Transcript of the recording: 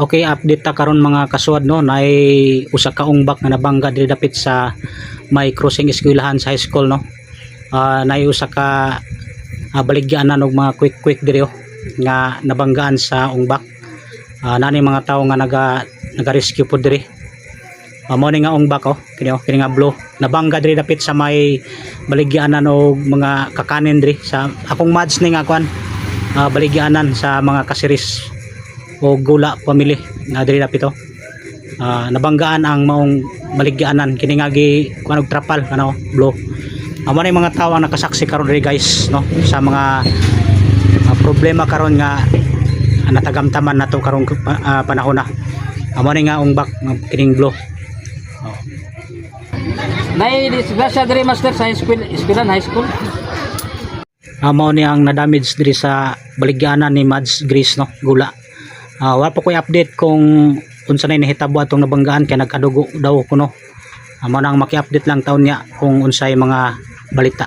Okay, update ta karon mga kasuwad no nay usa ka ungbak nga nabangga diri dapit sa may crossing eskwelahan sa high school no. Ah nay usa ka uh, baligyanan og mga quick quick diri oh, nga nabanggaan sa ungbak. Ah nani mga tawo nga naga naga-rescue pod diri. Uh, mo nga ungbak oh, kini oh, kini nga blue. Nabangga diri dapit sa may baligyanan og mga kakanin diri sa akong mads ni nga kwan. ah, baligyanan sa mga kasiris o gula family na diri dapit oh. Ah, nabanggaan ang maong baligyanan kini nga gi kuan og trapal ano blow. Amo na yung mga tawo ang nakasaksi karon diri guys no sa mga ah, problema karon nga ah, natagamtaman nato karong ah, panahon na. Amo ni nga ungbak nga kining blow. Oh. Nay disgrasya diri master sa school, eskwelahan high school. Amo ni ang na-damage diri sa baligyanan ni Mads Grease no gula. Ah, wala pa ko'y update kung unsa na nahitabo atong nabanggaan kay nagkadugo daw kuno. Amo nang maki-update lang taon niya kung unsay mga balita.